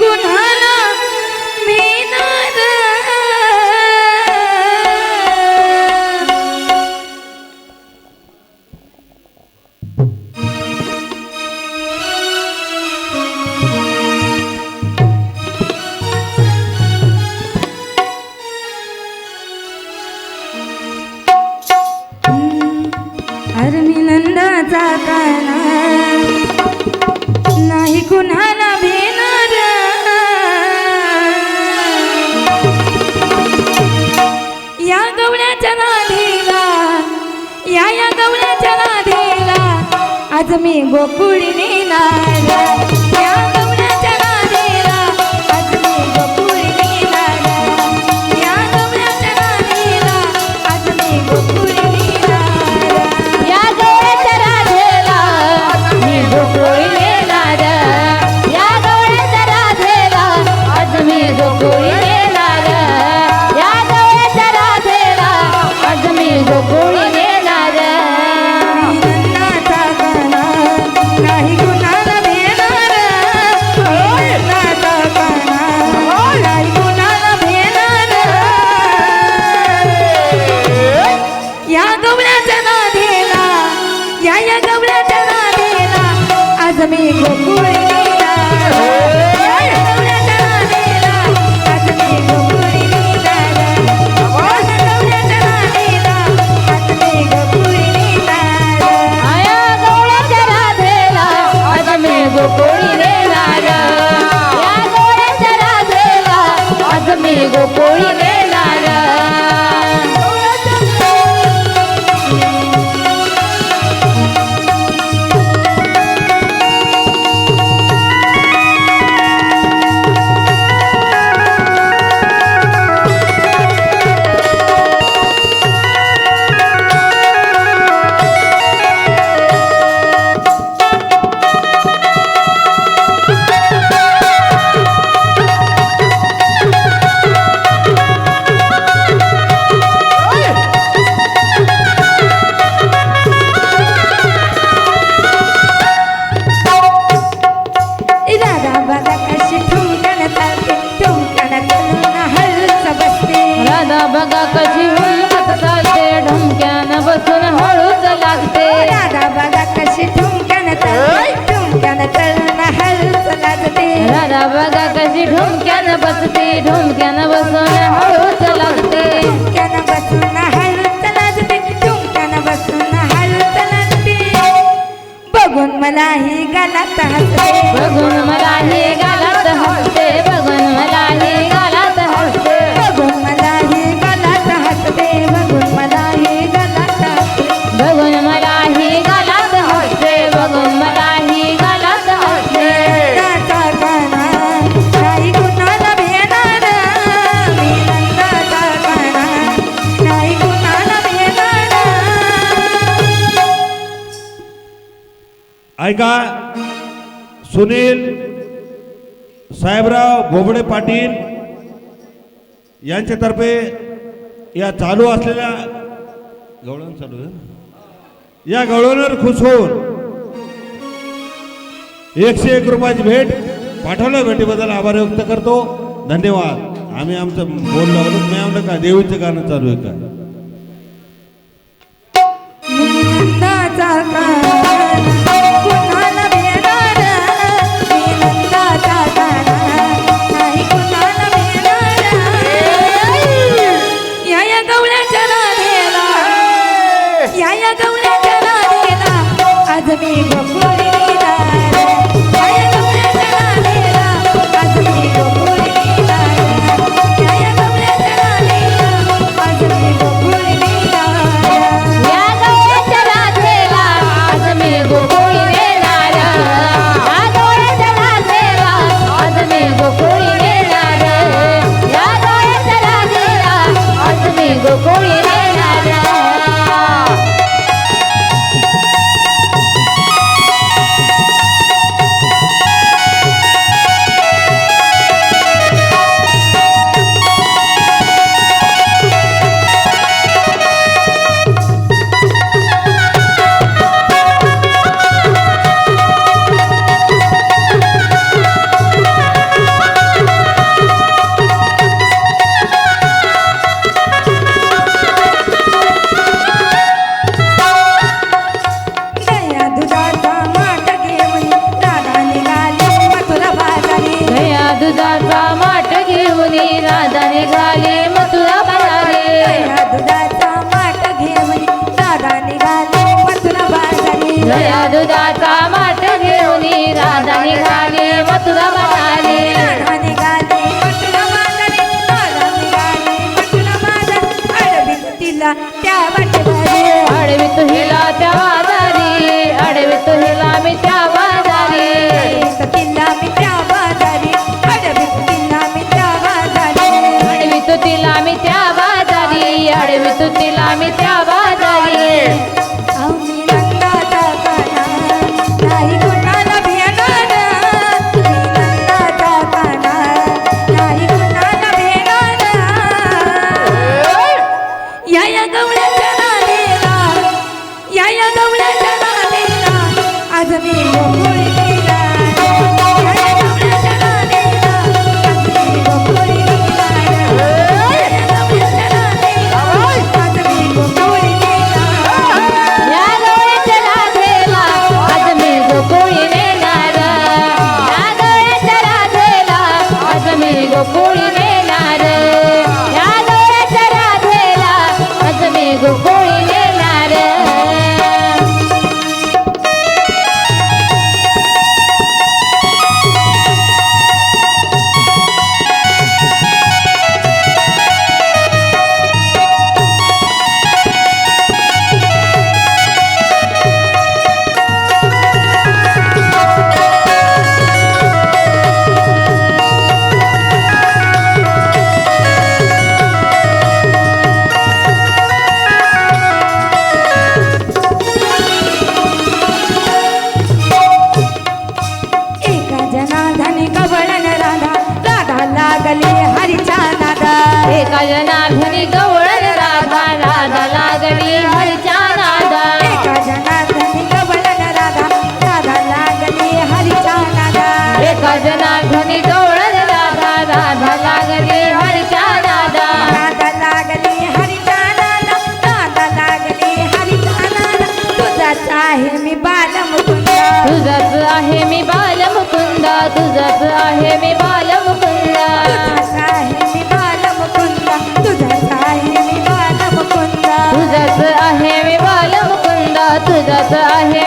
গুনার आज मी गोकुळीने नारायण আমি গোকুলে माझी ढोमक्यान बसते ढोमक्यान बसून हळूच लागते. ढोमक्यान बसून हळूच लागते ढोमक्यान बघून मला ही गालात हसते. बघून ऐका सुनील साहेबराव भोबडे पाटील यांच्यातर्फे या चालू असलेल्या गवळण चालू आहे या गवळणवर खुश होऊन एकशे एक रुपयाची भेट पाठवल्या भेटीबद्दल आभार व्यक्त करतो. धन्यवाद. आम्ही आमचं बोललो मी आमलं का देवीचं गाणं चालू आहे का? जगवण्याच्या नादेला. आज मी बघू बालमुकुंदा. तुझाच आहे मी बालमुकुंदा तुझाच आहे मी बालमुकुंदा. तुझाच आहे मी बालमुकुंदा तुझाच आहे मी बालमुकुंदा. तुझाच आहे मी बालमुकुंदा तुझाच आहे